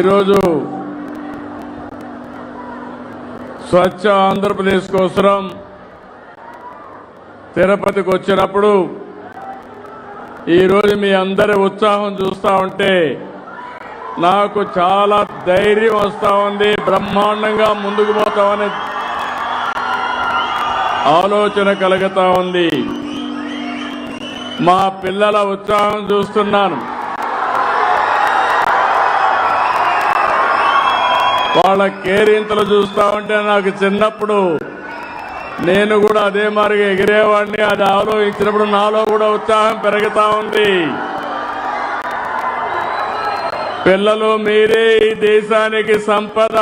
ఈరోజు స్వచ్ఛ ఆంధ్రప్రదేశ్ కోసరం తిరుపతికి వచ్చినప్పుడు ఈరోజు మీ అందరి ఉత్సాహం చూస్తా ఉంటే నాకు చాలా ధైర్యం వస్తూ ఉంది బ్రహ్మాండంగా ముందుకు పోతామని ఆలోచన కలుగుతూ ఉంది. మా పిల్లల ఉత్సాహం చూస్తున్నాను. వాళ్ళ కేరింతలు చూస్తా ఉంటే నాకు చిన్నప్పుడు నేను కూడా అదే మారిగా ఎగిరేవాడిని అది ఆలోచించినప్పుడు నాలో కూడా ఉత్సాహం పెరుగుతా ఉంది. పిల్లలు మీరే ఈ దేశానికి సంపద.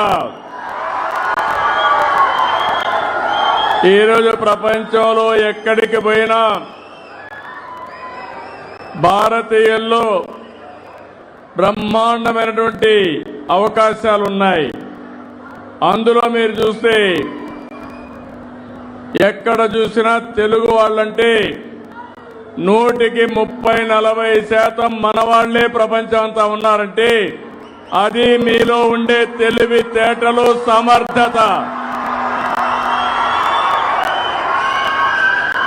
ఈరోజు ప్రపంచంలో ఎక్కడికి పోయినా భారతీయుల్లో బ్రహ్మాండమైనటువంటి అవకాశాలు ఉన్నాయి అందులో మీరు చూస్తే ఎక్కడ చూసినా తెలుగు వాళ్ళంటే నూటికి ముప్పై నలభై శాతం మనవాళ్ళే ప్రపంచం అంతా ఉన్నారంటే అది మీలో ఉండే తెలివి తేటలు సమర్థత.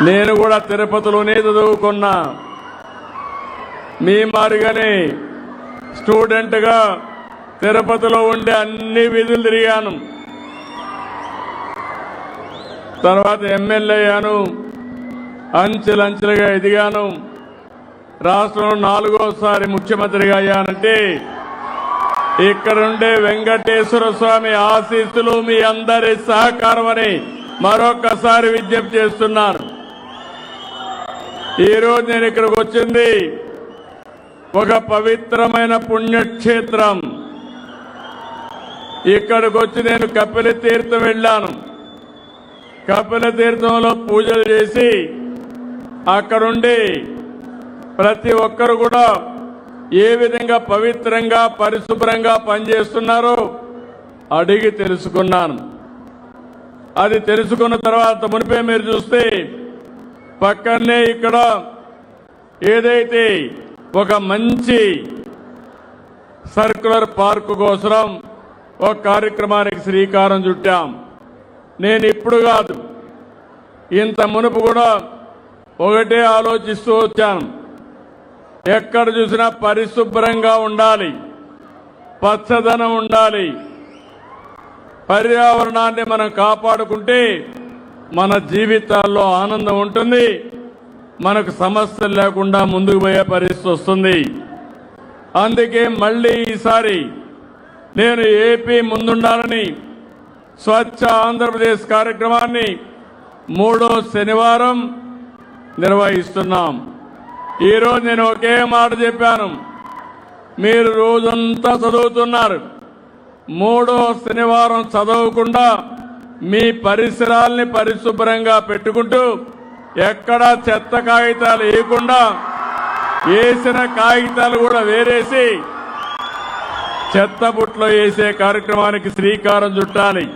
నేను కూడా తిరుపతిలోనే చదువుకున్నా. మీ మారిగానే స్టూడెంట్గా తిరుపతిలో ఉండే అన్ని విధులు తిరిగాను. తర్వాత ఎమ్మెల్యే అయ్యాను. అంచెలంచెలుగా ఎదిగాను. రాష్ట్రంలో నాలుగోసారి ముఖ్యమంత్రిగా అయ్యానంటే ఇక్కడుండే వెంకటేశ్వర స్వామి ఆశీస్సులు మీ అందరి సహకారం అని మరొకసారి విజ్ఞప్తి చేస్తున్నాను. ఈరోజు నేను ఇక్కడికి వచ్చింది ఒక పవిత్రమైన పుణ్యక్షేత్రం. ఇక్కడికి వచ్చి నేను కపిల తీర్థం వెళ్ళాను. కపిల తీర్థంలో పూజలు చేసి అక్కడుండి ప్రతి ఒక్కరు కూడా ఏ విధంగా పవిత్రంగా పరిశుభ్రంగా పనిచేస్తున్నారో అడిగి తెలుసుకున్నాను. అది తెలుసుకున్న తర్వాత మునిపే మీరు చూస్తే పక్కనే ఇక్కడ ఏదైతే ఒక మంచి సర్కులర్ పార్కు కోసం ఒక కార్యక్రమానికి శ్రీకారం చుట్టాం. నేను ఇప్పుడు కాదు. ఇంత మునుపు కూడా ఒకటే ఆలోచిస్తూ వచ్చాను. ఎక్కడ చూసినా పరిశుభ్రంగా ఉండాలి. పచ్చదనం ఉండాలి. పర్యావరణాన్ని మనం కాపాడుకుంటే మన జీవితాల్లో ఆనందం ఉంటుంది. మనకు సమస్యలు లేకుండా ముందుకు పోయే పరిస్థితి వస్తుంది. అందుకే మళ్ళీ ఈసారి నేను ఏపీ ముందుండాలని స్వచ్ఛ ఆంధ్రప్రదేశ్ కార్యక్రమాన్ని మూడో శనివారం నిర్వహిస్తున్నాం. ఈరోజు నేను ఒకే మాట చెప్పాను. మీరు రోజంతా చదువుతున్నారు. మూడో శనివారం చదవకుండా మీ పరిసరాల్ని పరిశుభ్రంగా పెట్టుకుంటూ ఎక్కడా చెత్త కాగితాలు వేయకుండా వేసిన కాగితాలు కూడా వేరేసి చెత్త బుట్లో వేసే కార్యక్రమానికి శ్రీకారం చుట్టాలి.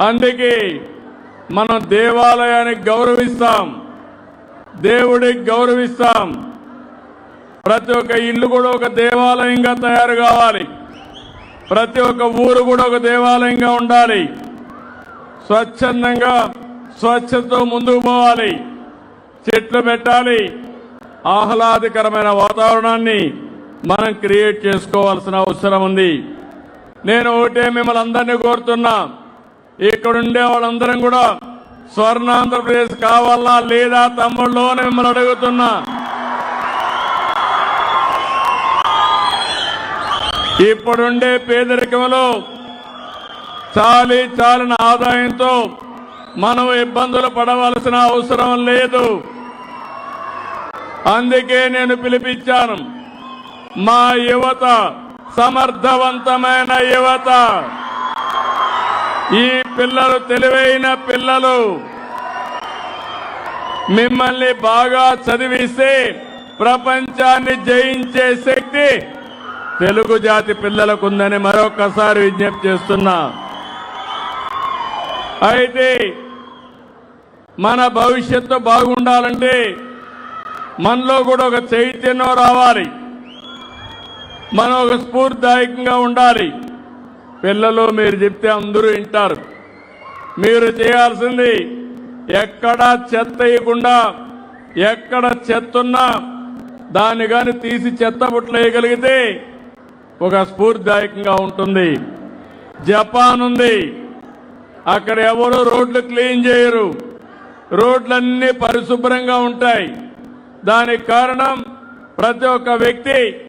అందుకే మనం దేవాలయానికి గౌరవిస్తాం. దేవుడికి గౌరవిస్తాం. ప్రతి ఒక్క ఇల్లు కూడా ఒక దేవాలయంగా తయారు కావాలి. ప్రతి ఒక్క ఊరు కూడా ఒక దేవాలయంగా ఉండాలి. స్వచ్ఛందంగా స్వచ్ఛతతో ముందుకు పోవాలి. చెట్లు పెట్టాలి. ఆహ్లాదకరమైన వాతావరణాన్ని మనం క్రియేట్ చేసుకోవాల్సిన అవసరం ఉంది. నేను ఒకటే మిమ్మల్ని అందరినీ కోరుతున్నా. ఇక్కడుండే వాళ్ళందరం కూడా స్వర్ణ ఆంధ్రప్రదేశ్ కావాలా లేదా తమ్ముళ్ళు అని మిమ్మల్ని అడుగుతున్నా. ఇప్పుడుండే పేదరికంలో చాలి చాలిన ఆదాయంతో మనం ఇబ్బందులు పడవలసిన అవసరం లేదు. అందుకే నేను పిలిపించాను. మా యువత సమర్థవంతమైన యువత. ఈ పిల్లలు తెలివైన పిల్లలు. మిమ్మల్ని బాగా చదివిస్తే ప్రపంచాన్ని జయించే శక్తి తెలుగు జాతి పిల్లలకుందని మరొకసారి విజ్ఞప్తి చేస్తున్నా. అయితే మన భవిష్యత్తు బాగుండాలంటే మనలో కూడా ఒక చైతన్యం రావాలి. మనం ఒక స్ఫూర్తిదాయకంగా ఉండాలి. పిల్లలు మీరు చెప్తే అందరూ వింటారు. మీరు చేయాల్సింది ఎక్కడ చెత్త వేయకుండా ఎక్కడ చెత్త ఉన్నా దాన్ని కానీ తీసి చెత్త బుట్టలు వేయగలిగితే ఒక స్ఫూర్తిదాయకంగా ఉంటుంది. జపాన్ ఉంది. అక్కడ ఎవరు రోడ్లు క్లీన్ చేయరు. రోడ్లన్నీ పరిశుభ్రంగా ఉంటాయి. దానికి కారణం ప్రతి ఒక్క వ్యక్తి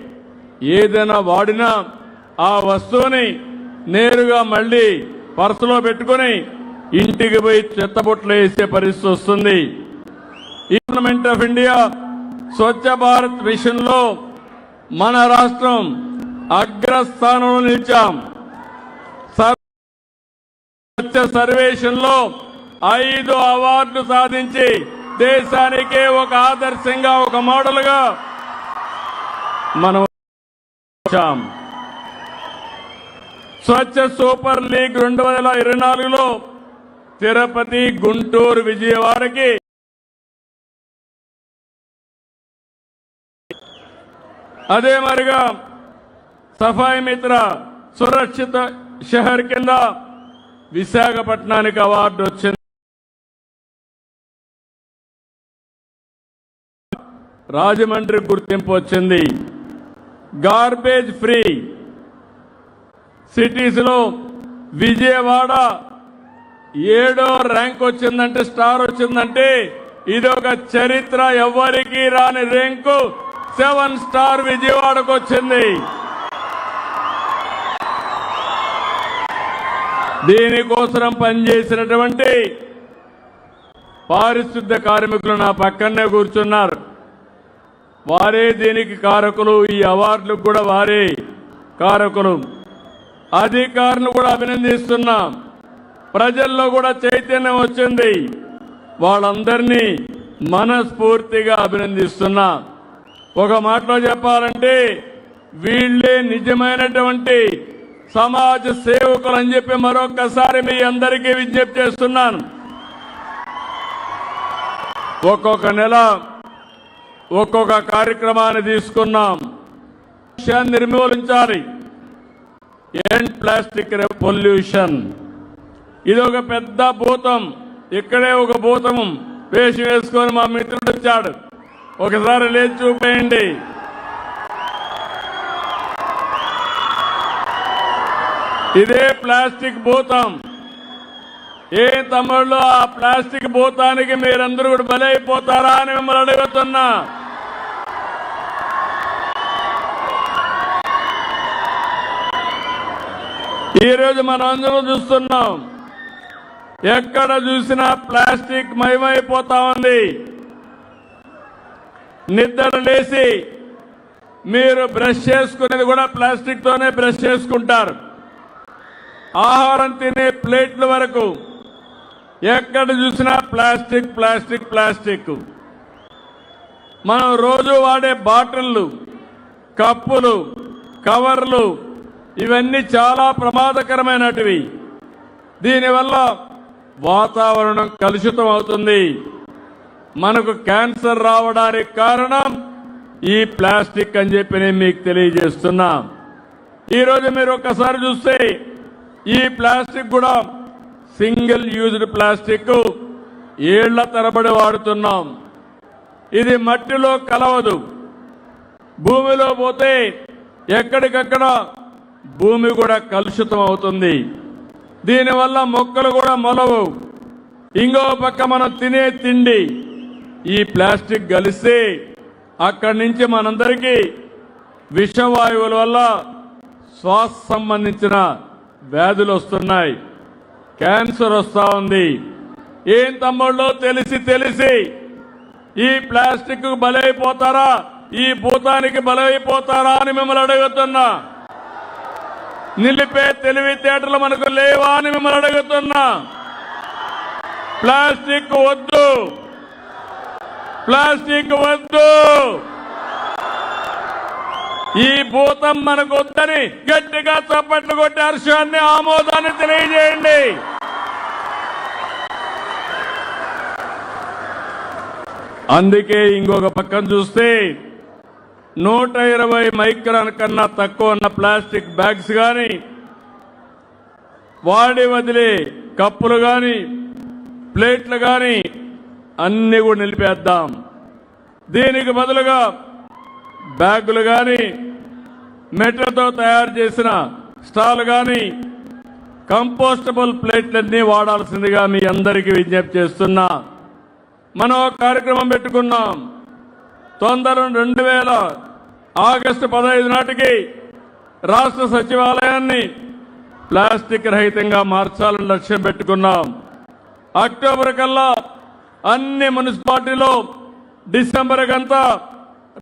ఏదైనా వాడినా ఆ వస్తువుని నేరుగా మళ్ళీ పర్సులో పెట్టుకొని ఇంటికి పోయి చెత్తబొట్లు వేసే పరిస్థితి వస్తుంది. Government of India Swachh Bharat విషయంలో మన రాష్ట్రం అగ్రస్థానంలో నిలిచాం. స్వచ్ఛ సర్వేషన్లో ఐదు అవార్డులు సాధించి దేశానికే ఒక ఆదర్శంగా ఒక మోడల్గా మనం వచ్చాం స్వచ్ఛ సూపర్ లీగ్ రెండు వేల ఇరవై నాలుగులో తిరుపతి గుంటూరు విజయవాడకి అదే మరిగా సఫాయి మిత్ర సురక్షిత షహర్ కింద విశాఖపట్నానికి అవార్డు వచ్చింది. రాజమండ్రి గుర్తింపు వచ్చింది. గార్బేజ్ ఫ్రీ సిటీస్లో విజయవాడ ఏడో ర్యాంక్ వచ్చిందంటే స్టార్ వచ్చిందంటే ఇది ఒక చరిత్ర ఎవ్వరికీ రాని ర్యాంకు సెవెన్ స్టార్ విజయవాడకు వచ్చింది. దీనికోసం పనిచేసినటువంటి పారిశుద్ధ్య కార్మికులు నా పక్కనే కూర్చున్నారు. వారే దీనికి కారకులు ఈ అవార్డులకు కూడా వారే కారకులు. అధికారులు కూడా అభినందిస్తున్నాం. ప్రజల్లో కూడా చైతన్యం వచ్చింది. వాళ్ళందరినీ మనస్ఫూర్తిగా అభినందిస్తున్నా. ఒక మాటలో చెప్పాలంటే వీళ్ళే నిజమైనటువంటి సమాజ సేవకులు అని చెప్పి మరొక్కసారి మీ అందరికీ విజ్ఞప్తి చేస్తున్నాను. ఒక్కొక్క నెల ఒక్కొక్క కార్యక్రమాన్ని తీసుకున్నాం. విషయాన్ని నిర్మూలించాలి. End plastic pollution? ఇది ఒక పెద్ద భూతం. ఇక్కడే ఒక భూతం వేసి వేసుకొని మా మిత్రుడు వచ్చాడు. ఒకసారి లేచి చూపేయండి. ఇదే ప్లాస్టిక్ భూతం. ఏ తమ్ముళ్ళు ఆ ప్లాస్టిక్ భూతానికి మీరందరూ కూడా బలైపోతారా అని మిమ్మల్ని అడుగుతున్నా. ఈ రోజు మనం అందరూ చూస్తున్నాం. ఎక్కడ చూసినా ప్లాస్టిక్ మయమైపోతా ఉంది. నిద్ర లేచి మీరు బ్రష్ చేసుకునేది కూడా ప్లాస్టిక్తోనే బ్రష్ చేసుకుంటారు. ఆహారం తినే ప్లేట్ల వరకు ఎక్కడ చూసినా ప్లాస్టిక్ ప్లాస్టిక్ ప్లాస్టిక్. మనం రోజు వాడే బాటిళ్ళు కప్పులు కవర్లు ఇవన్నీ చాలా ప్రమాదకరమైనటివి. దీనివల్ల వాతావరణం కలుషితం అవుతుంది. మనకు క్యాన్సర్ రావడానికి కారణం ఈ ప్లాస్టిక్ అని చెప్పి నేను మీకు తెలియజేస్తున్నా. ఈరోజు మీరు ఒక్కసారి చూస్తే ఈ ప్లాస్టిక్ కూడా సింగిల్ యూజ్డ్ ప్లాస్టిక్ ఏళ్ళ తరబడి వాడుతున్నాం. ఇది మట్టిలో కలవదు. భూమిలో పోతే ఎక్కడికక్కడ భూమి కూడా కలుషితం అవుతుంది. దీనివల్ల మొక్కలు కూడా మొలవు. ఇంకో పక్క మనం తినే తిండి. ఈ ప్లాస్టిక్ కలిస్తే అక్కడి నుంచి మనందరికీ విషవాయువుల వల్ల శ్వాస సంబంధించిన వ్యాధులు వస్తున్నాయి. క్యాన్సర్ వస్తూ ఉంది. ఏం తమ్ముళ్ళు తెలిసి తెలిసి ఈ ప్లాస్టిక్ బలైపోతారా? ఈ భూతానికి బలైపోతారా అని మిమ్మల్ని అడుగుతున్నా. నిలిపే తెలివితేటలు మనకు లేవా అని మిమ్మల్ని అడుగుతున్నా. ప్లాస్టిక్ వద్దు. ప్లాస్టిక్ వద్దు. ఈ భూతం మనకు వద్దని గట్టిగా చప్పట్లు కొట్టి హర్షాన్ని ఆమోదాన్ని తెలియజేయండి. అందుకే ఇంకొక పక్కన చూస్తే నూట ఇరవై మైక్రాన్ కన్నా తక్కువ ఉన్న ప్లాస్టిక్ బ్యాగ్స్ కానీ వాడి వదిలే కప్పులు కానీ ప్లేట్లు కానీ అన్నీ కూడా నిలిపేద్దాం. దీనికి బదులుగా బ్యాగులు కానీ మెట్లతో తయారు చేసిన స్టాల్ కానీ కంపోస్టబుల్ ప్లేట్లన్నీ వాడాల్సిందిగా మీ అందరికీ విజ్ఞప్తి చేస్తున్నా. మనం కార్యక్రమం పెట్టుకున్నాం. తొందర రెండు వేల ఆగస్టు పదహైదు నాటికి రాష్ట్ర సచివాలయాన్ని ప్లాస్టిక్ రహితంగా మార్చాలని లక్ష్యం పెట్టుకున్నాం. అక్టోబర్ కల్లా అన్ని మున్సిపాలిటీలో డిసెంబర్ కంతా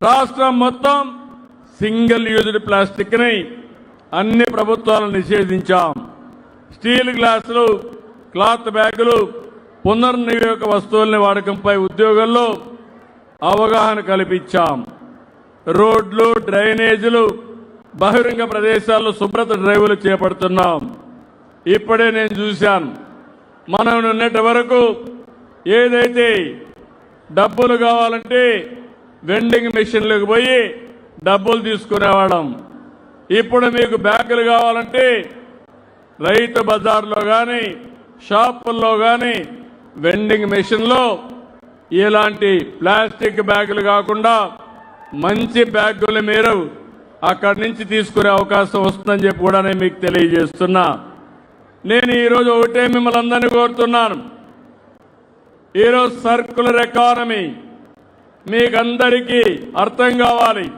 రాష్ట్రం మొత్తం సింగిల్ యూజ్డ్ ప్లాస్టిక్ని అన్ని ప్రభుత్వాలు నిషేధించాం. స్టీల్ గ్లాసులు క్లాత్ బ్యాగులు పునర్నియోగ వస్తువుల్ని వాడకంపై ఉద్యోగంలో అవగాహన కల్పించాం. రోడ్లు డ్రైనేజీలు బహిరంగ ప్రదేశాల్లో శుభ్రత డ్రైవులు చేపడుతున్నాం. ఇప్పుడే నేను చూశాను. మనం నిన్నటి వరకు ఏదైతే డబ్బులు కావాలంటే వెండింగ్ మెషిన్లకు పోయి డబ్బులు తీసుకునేవాళ్ళం. ఇప్పుడు మీకు బ్యాగులు కావాలంటే రైతు బజార్లో కానీ షాపుల్లో కానీ వెండింగ్ మెషిన్లో ఇలాంటి ప్లాస్టిక్ బ్యాగులు కాకుండా మంచి బ్యాగులు మీరు అక్కడి నుంచి తీసుకునే అవకాశం వస్తుందని చెప్పి కూడా నేను మీకు తెలియజేస్తున్నా. నేను ఈరోజు ఒకటే మిమ్మల్ని అందరినీ కోరుతున్నాను. ఈరోజు సర్కులర్ ఎకానమీ మీకందరికీ అర్థం కావాలి.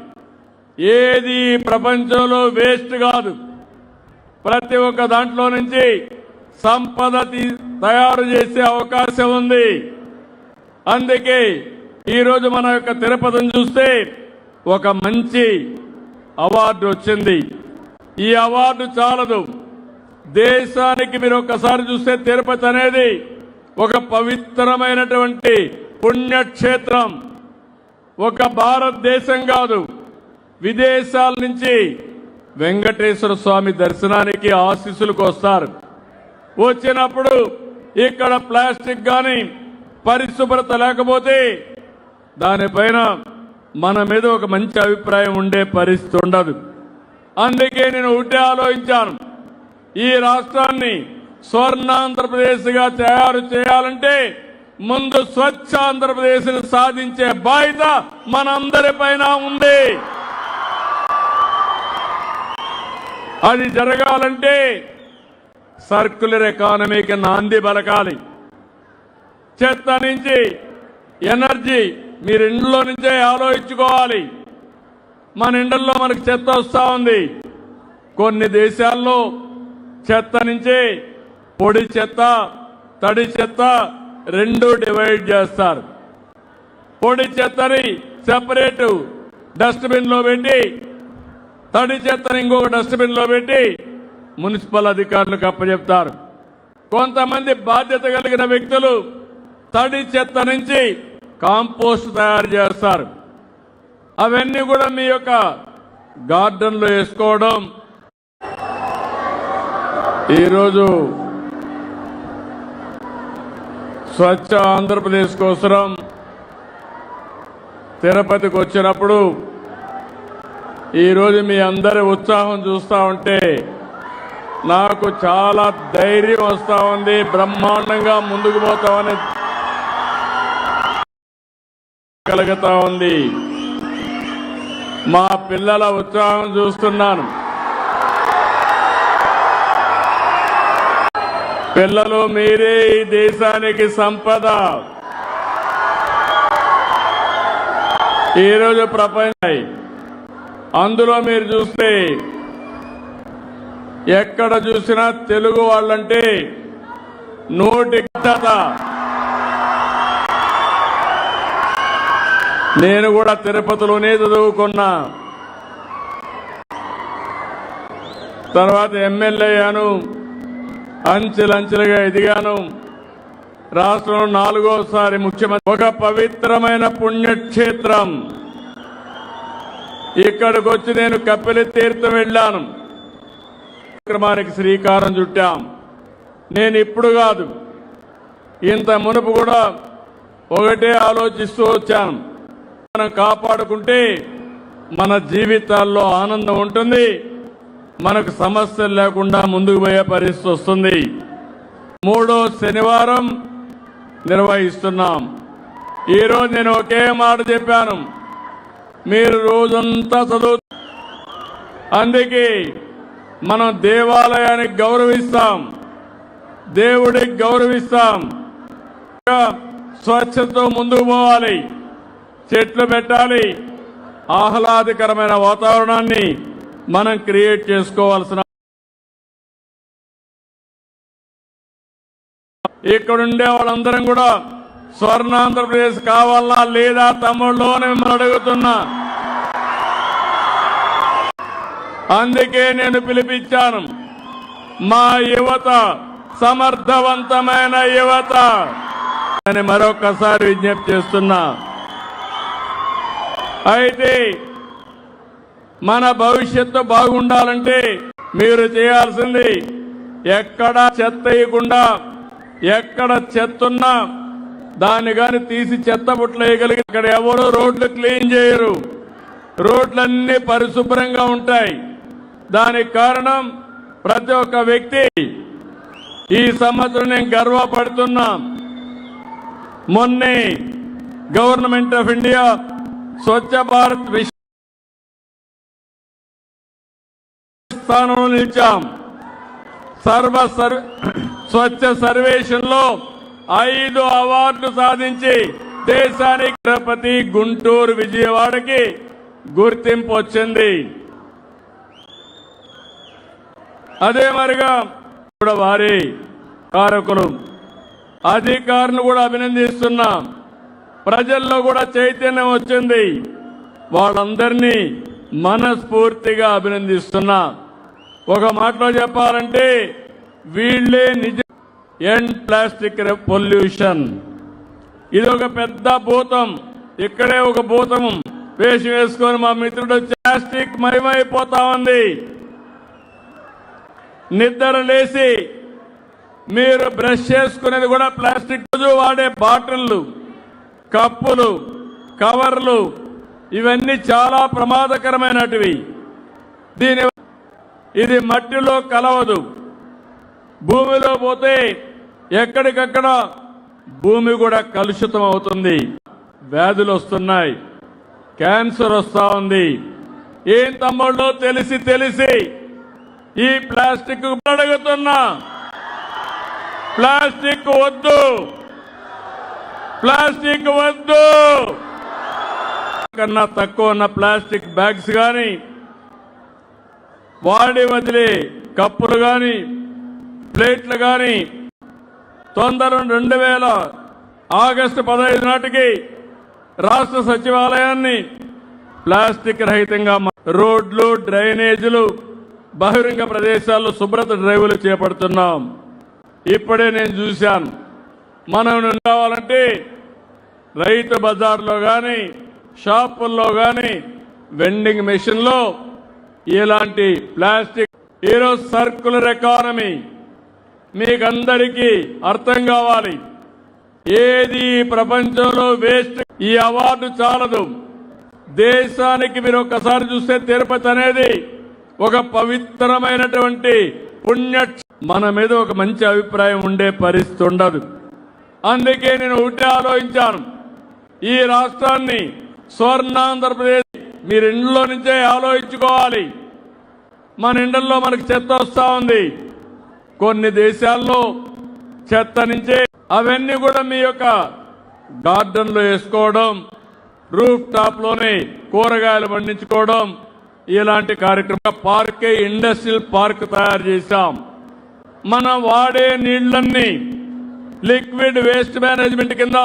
ఏది ప్రపంచంలో వేస్ట్ కాదు. ప్రతి ఒక్క దాంట్లో నుంచి సంపద తయారు చేసే అవకాశం ఉంది. అందుకే ఈరోజు మన యొక్క తిరుపతిని చూస్తే ఒక మంచి అవార్డు వచ్చింది. ఈ అవార్డు చాలదు. దేశానికి మీరు ఒకసారి చూస్తే తిరుపతి అనేది ఒక పవిత్రమైనటువంటి పుణ్యక్షేత్రం. ఒక భారతదేశం కాదు విదేశాల నుంచి వెంకటేశ్వర స్వామి దర్శనానికి ఆశీస్సులకు వస్తారు. వచ్చినప్పుడు ఇక్కడ ప్లాస్టిక్ కానీ పరిశుభ్రత లేకపోతే దానిపైన మన మీద ఒక మంచి అభిప్రాయం ఉండే పరిస్థితి ఉండదు. అందుకే నేను ఉంటే ఆలోచించాను. ఈ రాష్ట్రాన్ని స్వర్ణాంధ్రప్రదేశ్గా తయారు చేయాలంటే ముందు స్వచ్ఛ ఆంధ్రప్రదేశ్ను సాధించే బాధ్యత మనందరిపైన ఉంది. అది జరగాలంటే సర్క్యులర్ ఎకానమీకి నాంది బలకాలి చెత్త నుంచి ఎనర్జీ మీరు ఇండ్లో నుంచే ఆలోచించుకోవాలి. మన ఇండల్లో మనకు చెత్త వస్తూ ఉంది. కొన్ని దేశాల్లో చెత్త నుంచి పొడి చెత్త తడి చెత్త రెండు డివైడ్ చేస్తారు. పొడి చెత్తని సెపరేట్ డస్ట్బిన్లో పెట్టి తడి చెత్తని ఇంకొక డస్ట్బిన్లో పెట్టి మున్సిపల్ అధికారులకు అప్పచెప్తారు. కొంతమంది బాధ్యత కలిగిన వ్యక్తులు తడి చెత్త నుంచి కాంపోస్ట్ తయారు చేస్తారు. అవన్నీ కూడా మీ యొక్క గార్డెన్లో వేసుకోవడం. ఈరోజు స్వచ్ఛ ఆంధ్రప్రదేశ్ కోసం తిరుపతికి వచ్చినప్పుడు ఈరోజు మీ అందరి ఉత్సాహం చూస్తా ఉంటే నాకు చాలా ధైర్యం వస్తూ ఉంది. బ్రహ్మాండంగా ముందుకు పోతామని కలుగుతా ఉంది. మా పిల్లల ఉత్సాహం చూస్తున్నాను. పిల్లలు మీరే ఈ దేశానికి సంపద. ఈరోజు ప్రపంచ. అందులో మీరు చూస్తే ఎక్కడ చూసినా తెలుగు వాళ్ళంటే నోటి నేను కూడా తిరుపతిలోనే చదువుకున్నా. తర్వాత ఎమ్మెల్యే అయ్యాను. అంచెలంచెలుగా ఎదిగాను. రాష్ట్రంలో నాలుగోసారి ముఖ్యమంత్రి. ఒక పవిత్రమైన పుణ్యక్షేత్రం. ఇక్కడికి వచ్చి నేను కపిలి తీర్థం వెళ్ళాను. కార్యక్రమానికి శ్రీకారం చుట్టాం. నేను ఇప్పుడు కాదు. ఇంత మునుపు కూడా ఒకటే ఆలోచిస్తూ వచ్చాను. మనం కాపాడుకుంటే మన జీవితాల్లో ఆనందం ఉంటుంది. మనకు సమస్యలు లేకుండా ముందుకు పోయే పరిస్థితి వస్తుంది. మూడో శనివారం నిర్వహిస్తున్నాం. ఈరోజు నేను ఒకే మాట చెప్పాను. మీరు రోజంతా చదువు అందుకే మనం దేవాలయానికి గౌరవిస్తాం. దేవుడికి గౌరవిస్తాం. స్వచ్ఛతతో ముందుకు పోవాలి. చెట్లు పెట్టాలి. ఆహ్లాదకరమైన వాతావరణాన్ని మనం క్రియేట్ చేసుకోవాల్సిన ఇక్కడుండే వాళ్ళందరం కూడా స్వర్ణ ఆంధ్రప్రదేశ్ కావాలా లేదా తమ్ముళ్ళు అని మిమ్మల్ని అడుగుతున్నా. అందుకే నేను పిలిపించాను. మా యువత సమర్థవంతమైన యువత. అని మరొకసారి విజ్ఞప్తి చేస్తున్నా. అయితే మన భవిష్యత్తు బాగుండాలంటే మీరు చేయాల్సింది ఎక్కడ చెత్త వేయకుండా ఎక్కడ చెత్తున్నా దాన్ని కానీ తీసి చెత్త పుట్లేయగలిగి అక్కడ ఇక్కడ ఎవరు రోడ్లు క్లీన్ చేయరు. రోడ్లన్నీ పరిశుభ్రంగా ఉంటాయి. దానికి కారణం ప్రతి ఒక్క వ్యక్తి ఈ సంవత్సరం నేను గర్వపడుతున్నా. మొన్నే government of India Swachh Bharat విషయం స్థానంలో నిలిచాం. సర్వ సర్వ స్వచ్ఛ సర్వేక్షణలో ఐదు అవార్డులు సాధించి దేశానికి తిరుపతి గుంటూరు విజయవాడకి గుర్తింపు వచ్చింది. అదే మరిగా కూడా వారి కారకులు అధికారులు కూడా అభినందిస్తున్నాం. ప్రజల్లో కూడా చైతన్యం వచ్చింది. వాళ్ళందరినీ మనస్ఫూర్తిగా అభినందిస్తున్నా. ఒక మాటలో చెప్పాలంటే వీళ్ళే నిజ ఎండ్ ప్లాస్టిక్ పొల్యూషన్ ఇది ఒక పెద్ద భూతం. ఇక్కడే ఒక భూతం వేషం వేసుకొని మా మిత్రుడు ప్లాస్టిక్ మయమైపోతా ఉంది నిద్ర లేచి మీరు బ్రష్ చేసుకునేది కూడా ప్లాస్టిక్ రోజు వాడే బాటిళ్ళు. కప్పులు కవర్లు ఇవన్నీ చాలా ప్రమాదకరమైనటివి. దీని ఇది మట్టిలో కలవదు. భూమిలో పోతే ఎక్కడికక్కడ భూమి కూడా కలుషితం అవుతుంది. వ్యాధులు వస్తున్నాయి. క్యాన్సర్ వస్తా ఉంది. ఏం తమ్ముళ్ళు? తెలిసి తెలిసి. ఈ ప్లాస్టిక్ అడుగుతున్నా. ప్లాస్టిక్ వద్దు. ప్లాస్టిక్ వద్దు. కన్నా తక్కువ ఉన్న ప్లాస్టిక్ బ్యాగ్స్ కానీ వాడి వదిలే కప్పులు కానీ ప్లేట్లు కానీ తొందర రెండు వేల ఆగస్టు పదహైదు నాటికి రాష్ట్ర సచివాలయాన్ని ప్లాస్టిక్ రహితంగా రోడ్లు డ్రైనేజీలు బహిరంగ ప్రదేశాల్లో శుభ్రత డ్రైవులు చేపడుతున్నాం. ఇప్పుడే నేను చూశాను. మనం కావాలంటే రైతు బజార్లో కానీ షాపుల్లో కానీ వెండింగ్ మెషిన్లో ఇలాంటి ప్లాస్టిక్ ఈరోజు సర్కులర్ ఎకానమీ మీకందరికీ అర్థం కావాలి. ఏది ప్రపంచంలో వేస్ట్ ఈ అవార్డు చాలదు. దేశానికి మీరు ఒక్కసారి చూస్తే తిరుపతి అనేది ఒక పవిత్రమైనటువంటి పుణ్య మన మీద ఒక మంచి అభిప్రాయం ఉండే పరిస్థితి ఉండదు. అందుకే నేను ఒకటే ఆలోచించాను. ఈ రాష్ట్రాన్ని స్వర్ణాంధ్రప్రదేశ్ మీరు ఇండ్లో నుంచే ఆలోచించుకోవాలి. మన ఇండల్లో మనకు చెత్త వస్తూ ఉంది. కొన్ని దేశాల్లో చెత్త నుంచే అవన్నీ కూడా మీ యొక్క గార్డెన్లో వేసుకోవడం రూఫ్ టాప్లోనే కూరగాయలు పండించుకోవడం ఇలాంటి కార్యక్రమం పార్కే ఇండస్ట్రియల్ పార్క్ తయారు చేశాం. మనం వాడే నీళ్ళన్నీ లిక్విడ్ వేస్ట్ మేనేజ్మెంట్ కింద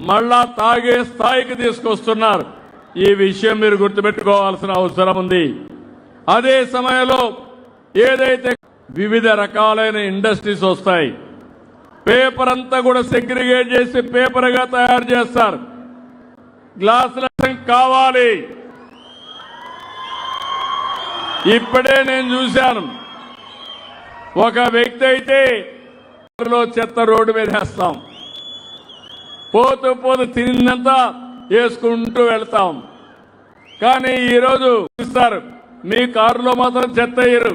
మళ్ళా తాగే స్థాయికి తీసుకొస్తున్నారు. ఈ విషయం మీరు గుర్తుపెట్టుకోవాల్సిన అవసరం ఉంది. అదే సమయంలో ఏదైతే వివిధ రకాలైన ఇండస్ట్రీస్ వస్తాయి పేపర్ అంతా కూడా సెగ్రిగేట్ చేసి పేపర్గా తయారు చేస్తారు. గ్లాసుల కావాలి. ఇప్పుడే నేను చూశాను. ఒక వ్యక్తి అయితే లో చెత్త రోడ్డు మీద వేస్తాం. పోతూ పోతూ వేసుకుంటూ వెళ్తాం. కానీ ఈరోజు ఇస్తారు మీ కారులో మాత్రం చెత్త వేయరు.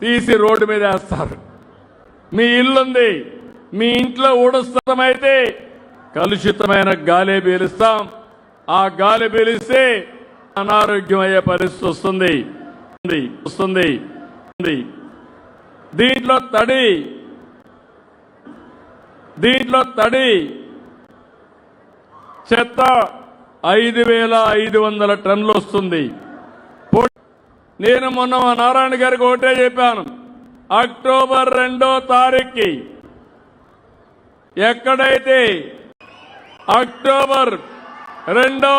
తీసి రోడ్డు మీద వేస్తారు. మీ ఇల్లుంది మీ ఇంట్లో ఊడస్థితమైతే కలుషితమైన గాలి పీలుస్తాం. ఆ గాలి పీలిస్తే అనారోగ్యం అయ్యే పరిస్థితి వస్తుంది. వస్తుంది. దీంట్లో తడి దీంట్లో తడి చెత్త ఐదు వేల ఐదు వందల టన్నులు వస్తుంది. నేను మొన్న మా నారాయణ గారికి ఒకటే చెప్పాను. అక్టోబర్ రెండో తారీఖుకి ఎక్కడైతే అక్టోబర్ రెండో